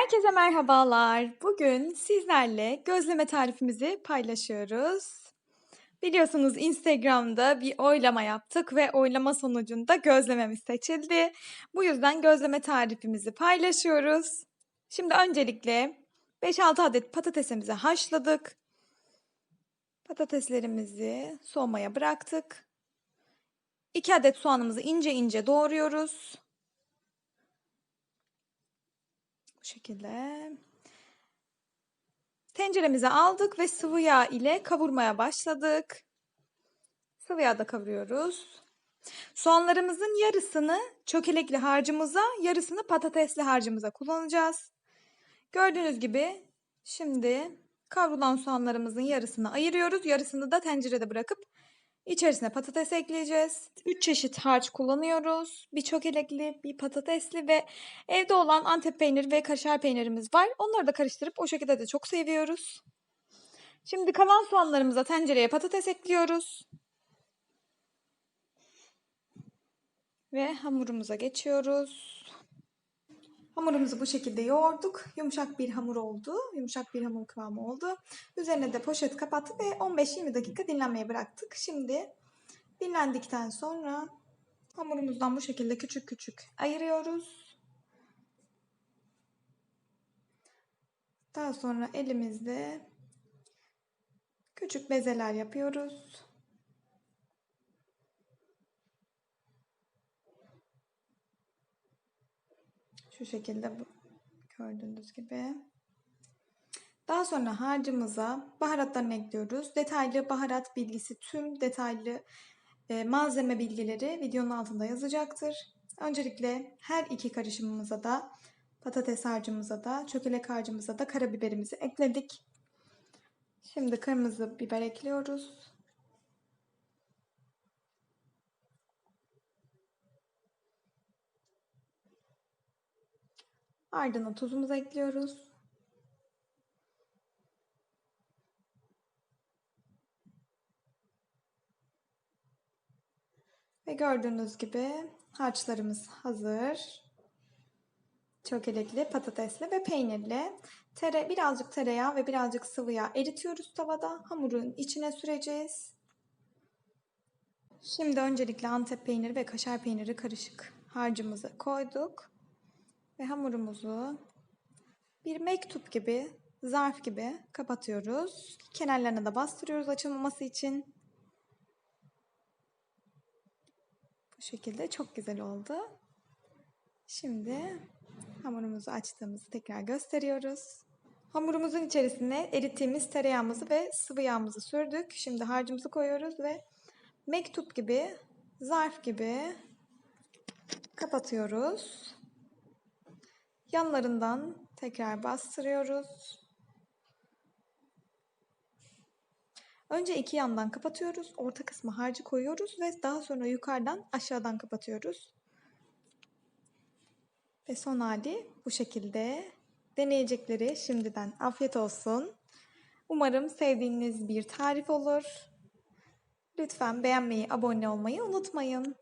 Herkese merhabalar. Bugün sizlerle gözleme tarifimizi paylaşıyoruz. Biliyorsunuz Instagram'da bir oylama yaptık ve oylama sonucunda gözlememiz seçildi. Bu yüzden gözleme tarifimizi paylaşıyoruz. Şimdi öncelikle 5-6 adet patatesimizi haşladık. Patateslerimizi soğumaya bıraktık. 2 adet soğanımızı ince ince doğruyoruz. Bu şekilde. Tenceremize aldık ve sıvı yağ ile kavurmaya başladık. Sıvı yağda kavuruyoruz. Soğanlarımızın yarısını çökelekli harcımıza, yarısını patatesli harcımıza kullanacağız. Gördüğünüz gibi şimdi kavrulan soğanlarımızın yarısını ayırıyoruz. Yarısını da tencerede bırakıp İçerisine patates ekleyeceğiz. 3 çeşit harç kullanıyoruz. Bir çökelekli, bir patatesli ve evde olan antep peyniri ve kaşar peynirimiz var. Onları da karıştırıp o şekilde de çok seviyoruz. Şimdi kalan soğanlarımıza tencereye patates ekliyoruz. Ve hamurumuza geçiyoruz. Hamurumuzu bu şekilde yoğurduk. Yumuşak bir hamur oldu. Yumuşak bir hamur kıvamı oldu. Üzerine de poşet kapattık ve 15-20 dakika dinlenmeye bıraktık. Şimdi dinlendikten sonra hamurumuzdan bu şekilde küçük küçük ayırıyoruz. Daha sonra elimizde küçük bezeler yapıyoruz. Şu şekilde gördüğünüz gibi. Daha sonra harcımıza baharatlarını ekliyoruz. Detaylı baharat bilgisi, tüm detaylı e, malzeme bilgileri videonun altında yazacaktır. Öncelikle her iki karışımımıza da patates harcımıza da çökelek harcımıza da karabiberimizi ekledik. Şimdi kırmızı biber ekliyoruz. Ardından tuzumuzu ekliyoruz. Ve gördüğünüz gibi harçlarımız hazır. Çökelekli, patatesli ve peynirli. Tere, birazcık tereyağı ve birazcık sıvı yağ eritiyoruz tavada. Hamurun içine süreceğiz. Şimdi öncelikle antep peyniri ve kaşar peyniri karışık harcımızı koyduk. Ve hamurumuzu bir mektup gibi, zarf gibi kapatıyoruz. Kenarlarına da bastırıyoruz açılmaması için. Bu şekilde çok güzel oldu. Şimdi hamurumuzu açtığımızı tekrar gösteriyoruz. Hamurumuzun içerisine erittiğimiz tereyağımızı ve sıvı yağımızı sürdük. Şimdi harcımızı koyuyoruz ve mektup gibi, zarf gibi kapatıyoruz. Yanlarından tekrar bastırıyoruz. Önce iki yandan kapatıyoruz. Orta kısmı harcı koyuyoruz ve daha sonra yukarıdan aşağıdan kapatıyoruz. Ve son hali bu şekilde. Deneyecekleri şimdiden afiyet olsun. Umarım sevdiğiniz bir tarif olur. Lütfen beğenmeyi, abone olmayı unutmayın.